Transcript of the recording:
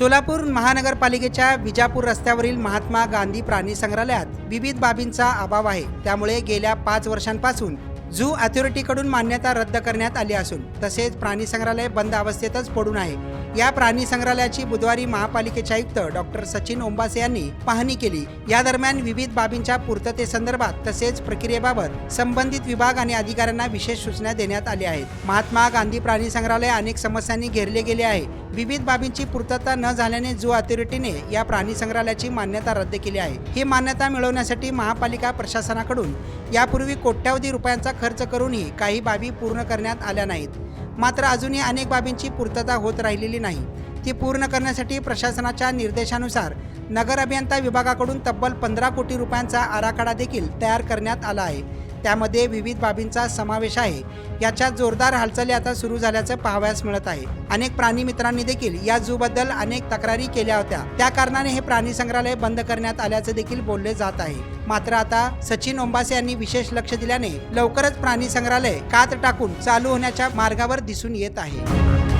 सोलापूर महानगरपालिकेच्या विजापूर रस्त्यावरील महात्मा गांधी प्राणी संग्रहालयात विविध बाबींचा अभाव आहे. त्यामुळे गेल्या पाच वर्षांपासून झू अथॉरिटीकडून मान्यता रद्द करण्यात आली असून तसेच प्राणी संग्रहालय बंद अवस्थेतच पडून आहे. या प्राणी संग्रहालयाची बुधवारी महापालिकेचे आयुक्त डॉक्टर सचिन ओंबासे यांनी पाहणी केली. या दरम्यान विविध बाबींच्या पूर्ततेसंदर्भात तसेच प्रक्रियेबाबत संबंधित विभाग आणि अधिकाऱ्यांना विशेष सूचना देण्यात आल्या आहेत. महात्मा गांधी प्राणी संग्रहालय अनेक समस्यांनी घेरले गेले आहे. विविध बाबींची पूर्तता न झाल्याने झू अथॉरिटीने या प्राणी संग्रहालयाची मान्यता रद्द केली आहे. ही मान्यता मिळवण्यासाठी महापालिका प्रशासनाकडून यापूर्वी कोट्यावधी रुपयांचा खर्च करूनही काही बाबी पूर्ण करण्यात आल्या नाहीत. मात्र अजूनही अनेक बाबींची पूर्तता होत राहिलेली नाही. ती पूर्ण करण्यासाठी प्रशासनाच्या निर्देशानुसार नगर अभियंता विभागाकडून तब्बल पंधरा कोटी रुपयांचा आराखडा देखील तयार करण्यात आला आहे. त्यामध्ये विविध बाबींचा समावेश आहे. याच्या जोरदार हालचाली आता सुरू झाल्याचं पाहावयास मिळत आहे. अनेक प्राणी मित्रांनी देखील या झूबद्दल अनेक तक्रारी केल्या होत्या. त्या कारणाने हे प्राणी संग्रहालय बंद करण्यात आल्याचं देखील बोलले जात आहे. मात्र आता सचिन ओंबासे यांनी विशेष लक्ष दिल्याने लवकरच प्राणी संग्रहालय कात टाकून चालू होण्याच्या मार्गावर दिसून येत आहे.